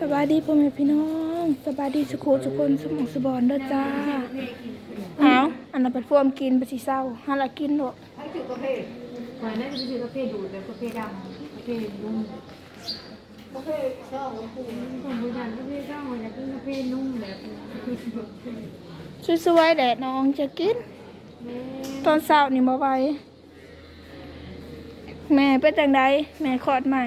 สบายดีพ่อแม่พี่น้องสบายดีสุขุสุคนสมองสบอนเด้อจ้าเอาอันนั้นเป็นพวมกินไปสิเศร้าหาละกินเนาะให้ถือกาแฟหอยนั่นคือกาแฟดูดแบบกาแฟดำกาแฟนุ่มกาแฟช่องผมบูชากาแฟช่องอยากกินกาแฟนุ่มแบบสวยๆแดดน้องจะกิน ตอนเช้านี่บ่ไหวแม่เป็นจังไดแม่คลอดใหม่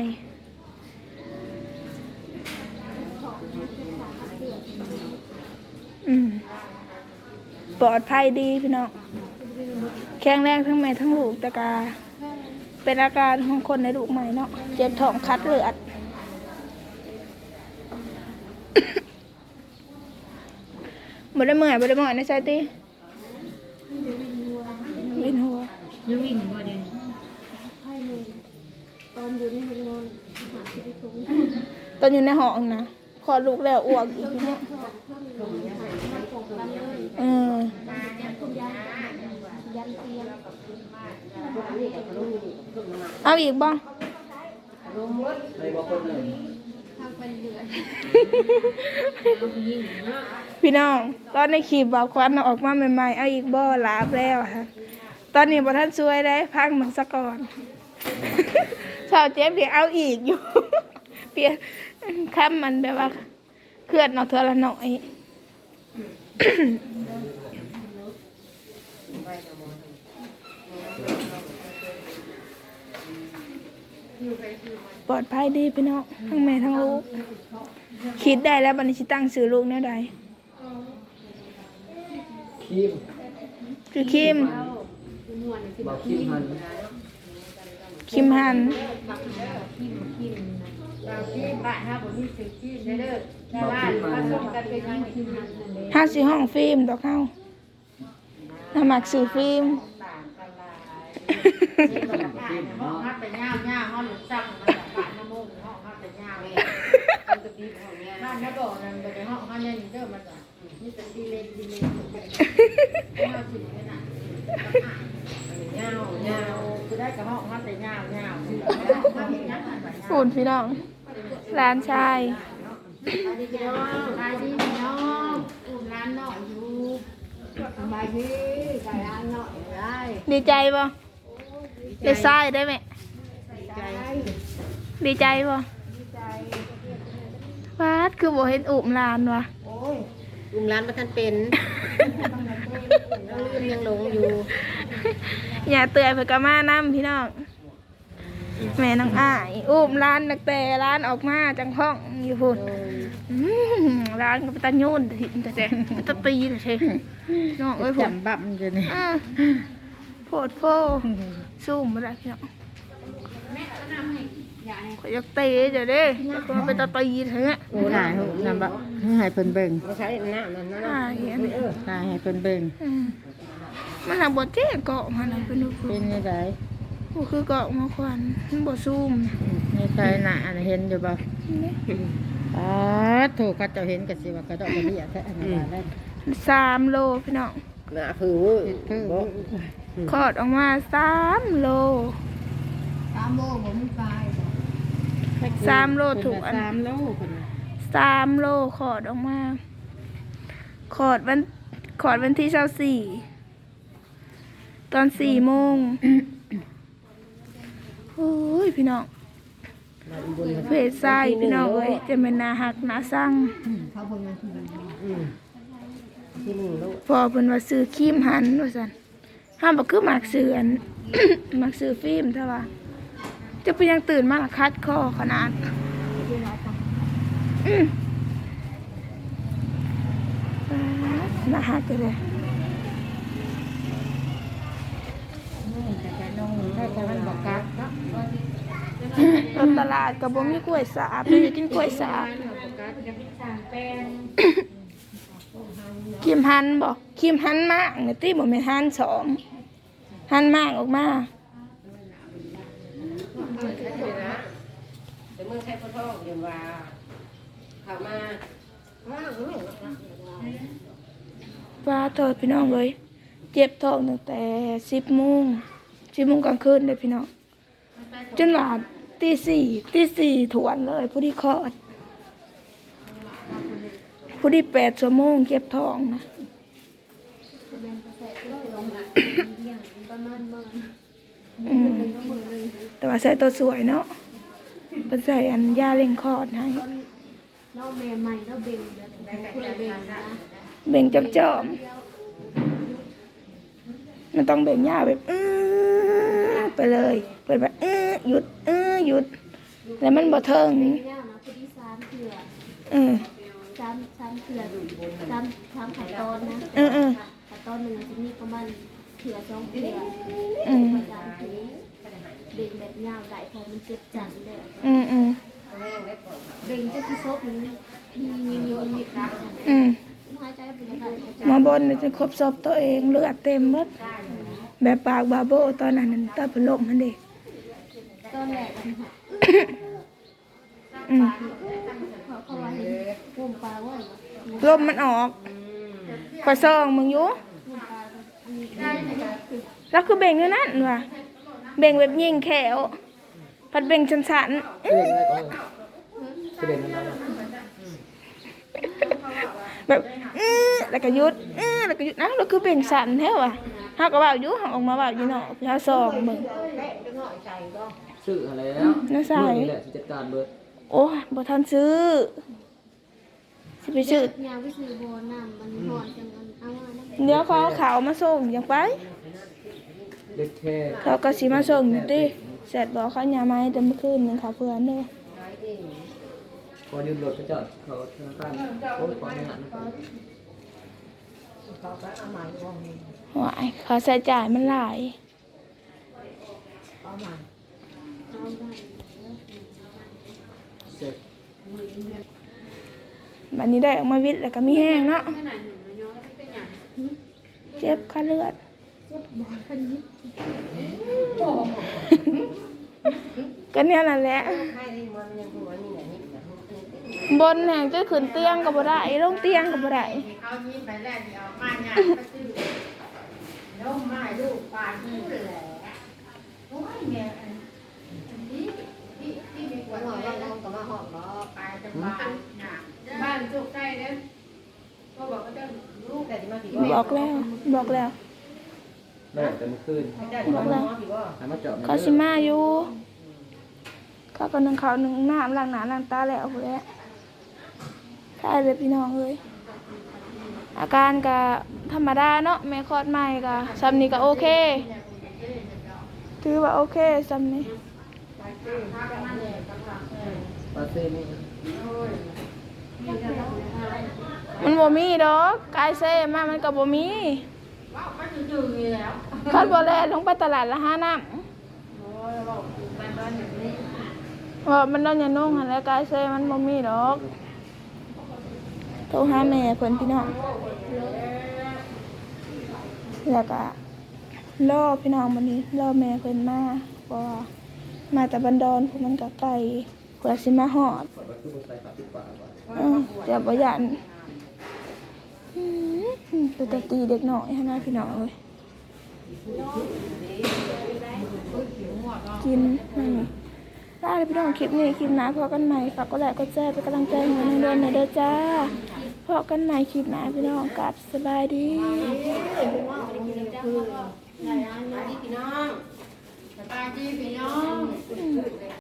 อืม ปลอดภัยดีพี่น้อง แข็งแรงทั้งแม่ทั้งลูกแต่กา เป็นอาการของคนในลูกใหม่เนาะ เจ็บท้องคัดเลือดบ่ได้เมื่อยบ่ได้เมื่อยในใจติวินหัวยังวิ่งบ่เด่นตอนอยู่ในห้องนะ พอลูกแล้วอ้วกอีกเนาะเออเอาอีกบ้างพี่น้อง ตอนในคลิปบอกควันออกมาใหม่ๆ เอาอีกบ่ลาบแล้วค่ะตอนนี้บ่ท่านช่วยได้พังมันซะก่อนชาวเจ็บเดี๋ยวเอาอีกอยู่ เปลี่ยนคำมันแบบว่า เคลื่อนเอาเธอละหน่อยปลอดภัยดีพี่น้องทั้งแม่ทั้งลูก คิดได้แล้วบัดนชิตั้งสื่อลูกแนวใดคิมคือคิมบอกคิมหันคิมหัน บ้านฮะผมมีสิที่เด้อบอกคิมหันกันเป็นยังคิมนั่นเลยห้าสิห้องฟิล์มดอกเฮาน้ำหมักสื่อฟิล์มห้องฮัตแต่ย่ามย่าห้องหลุดจังมันแบบบ้านน้ำมูกห้องฮัตแต่ย่ามเลยมันจะดีของเนี้ยบ้านน้าบ่อนั่นไปห้องฮัตเนี่ยเด้อมันอะนี่เป็นดีเลนดีเลนห้าสิบเนี่ยนะเงาเงาคือได้กับห้องฮัตแต่เงาเงาคือห้องเห็นยังไงฟูนพี่น้อง ร้านชายสวัสดีพี่น้องสวัสดีพี่น้องอุ้มร้านหน่อยอยู่สบายดีใส่ร้านหน่อยได้ดีใจป่ะได้ทรายได้ไหมใจดีใจป่ะวาดคือบ่เห็นอุมลานวะโอ้ยอุ้มร้านมาท่านเป็นยังลืมยังหลงอยู่ อย่าเตือนเพื่อกมาน้ำพี่น้อง แม่น้องอ้ายอุมร้านนักแต่ร้านออกมาจังห้องอยู่พุ่นอืมร้านก็ไปตะโยนแต่แต่แต่ตะตีเลยใช่น้องเอ้ยผมจำบับมันจะนี่อ่าโพดโพซูมมาแล้วพี่น้องขอยอยากเตะเดี๋ยวเด้แล้วก็มาเป็นตะตีเถอะโอ้หายจำบับให้เพิ่นเบิ่งใช้หน้านั่นนะอ่าเห็นตายให้เพิ่นเบิ่งอืมมันหาบทเจ๊เกาะมันน่ะเป็นลูกเป็นยังไง ก็คือเกาะมาควันมันบทซูมในใจหน้าเห็นอยู่บ่นี่อ๋อถูกเขาจะเห็นกันสิว่ากระดอกกระเดี่ยแท้อันนั้นได้สามโลพี่น้องหน้าผือเพิ่มคลอดออกมาสามโลตามโลผมตายสามโลถูกอัน สามโลคนน่ะสามโลคลอดออกมาคลอดวันคลอดวันที่เช้าสี่ ตอนสี่โมง โอ้ยพี่น้องเพศไส้พี่น้องเอ้ยจะเป็นนาหักนาสั่งเขาเพิ่งมาทีที่นี่ลูกพอเพิ่นว่าซื้อครีมหันว่าซั่นห้ามบ่คือหมากซื้ออันหมากซื้อฟิล์มเท่าว่าจะเป็นยังตื่นมาละคัดคอขนาดอืมน่าหักเลยแต่แกน้องได้แต่มันบอกกัด เนาะตลาดก็บ่มีกล้วยสาบเลยกินกล้วยสาบบอกกัดจะพิจารแป้งครีมหันบ่ครีมหันมากเนี่ยติบ่แม่นหันสองหันมากออกมาเมื่อใช้พ่อท้องเดี๋ยวว่าเขามาว่าเฮ้ยว่าโทษพี่น้องเลย เจ็บท้องตั้งแต่สิบโมงสิบโมงกลางคืนเลยพี่น้อง จนว่าตีสี่ตีสี่ถวนเลยผู้ที่คลอด ผู้ที่แปดชั่วโมงเก็บทองนะแต่ว่าใส่ตัวสวยเนาะเป็นใส่อันยาเล่งคลอดให้เราแม่ใหม่เราเบ่งแบบคนละเบ่งจอมจอมมันต้องเบ่งยาแบบไปเลยเปิดแบบ หยุดอื้อหยุด แล้วมันบ่เทิงเบ่งยาวนะพอดีสามเถื่อเออสามสามเถื่อสามสามขาตอนนะเออเออขาตอนหนึ่งจะมีประมาณเถื่อสองเถื่ออืมสามเถื่อเบ่งแบบยาวได้พอมันเจ็บจัดเลยอืมอืมเบ่งจะที่ซบมันมีมีมีมีรักอืมหายใจเป็นยังไงหมาบนเนี่ยจะครบศพตัวเองเลือดเต็มหมดแบบปากบาโบตอนนั้นนั่นตอนเป็นลมมันเด็ก ตอนแรกมันหักเขาว่าเห็นปุ่มปลาว่าลมมันออกขอซองมึงอยู่แล้วคือเบ่งอยู่นั่นว่ะเบ่งแบบยิงแขวพัดเบ่งชันสันแบบอื้อแล้วก็ยุดอื้อแล้วก็ยุดนะแล้วคือเบ่งสันแท้ว่ะเฮาก็เว้าอยู่เฮาออกมาเว้าอยู่เนาะเฮาซองเบิ่ง ซื้ออะไรแล้วน่าใส่ นี่แหละที่จัดการเบิดโอ้ยบ่ทันซื้อสิไปซื้อ ยาวิสือโบน้ำมันหอนจังมันเอามาน้ำเดี๋ยวเขาเอาขาวมาส่งอย่างไป เด็กแค่เขาก็สิมาส่งอยู่ติเสร็จบอกเขาอย่ามาให้แต่เมื่อคืนนึงเขาเพื่อนเด้อพอยืมรถไปจอดเขาธนาคารโอ้ยขอไม่หันนะหวายเขาใช้จ่ายมันหลายเสร็จ บัดนี้ได้ออกมาวิทย์แล้วก็มีแห้งเนาะเจ็บขาเลือดก็เนี่ยนั่นแหละบนแห่งจะขึ้นเตียงก็บ่ได้ลงเตียงก็บ่ได้เอานี้ไปแล้วเดี๋ยวมาเนี่ยก็ซื้อแล้วมาลูกปลาที่แหละโอ้ยแม่อันนี้ที่ ที่มีกวัวนนหหน่น่ออยยว่าแล้วน้องก็มาหอบเนาะไปจะบ้านน่ะบ้านจุกใกล้เด้อก็บอกว่าจะลูกแต่ที่มาผีบอกแล้ว บอกแล้วได้แต่เมื่อคืนได้ที่มาผีว่าหามาจอดเขาสิมาอยู่เขาก็นึ่งเขาวนึ่งน้ำล้างหน้าล้างตาแล้วพู้นแหละใช่เลยพี่น้องเอ้ยอาการก็ธรรมดาเนาะแม่คลอดใหม่ก็ซ้ำนี้ก็โอเค ถือว่าโอเคซ้ำนี้ ปาเซ่นี่มันบ่มีดอกกายเซ่มามันก็บ่มีว่ามันจืดๆอยู่แล้วคันบ่แลลงไปตลาดละห้าน้ำโอ้ยบอกมันตอนอย่างนี้ว่ามันต้องอย่านุ่งหันแหล้วกายเซ่มันบ่มีดอกโทรหาแม่เพิ่นพี่น้องแล้วก็รอพี่น้องวันนี้รอแม่เพิ่นมาเพราะว่า มาแต่บันดอนพวกมันก็ไกลเพื่อสิมาฮอดขอดวัตถุใส่ฝาปิดปากก่อนเดี๋ยวบ่ยันอืมตัวตตีเด็กหน้อยหั่นนะพี่น้องเอ้ยกินนั่นนี่ได้เลยพี่น้องคลิปนี้คลิปหน้าพอกันใหม่ฝากกดไลค์กดแชร์เป็นกำลังใจให้หนูเดือนหน่อยเด้อจ้าพอกันใหม่คลิปหน้าพี่น้องกลับสบายดี พี่น้องสบายดีพี่น้อง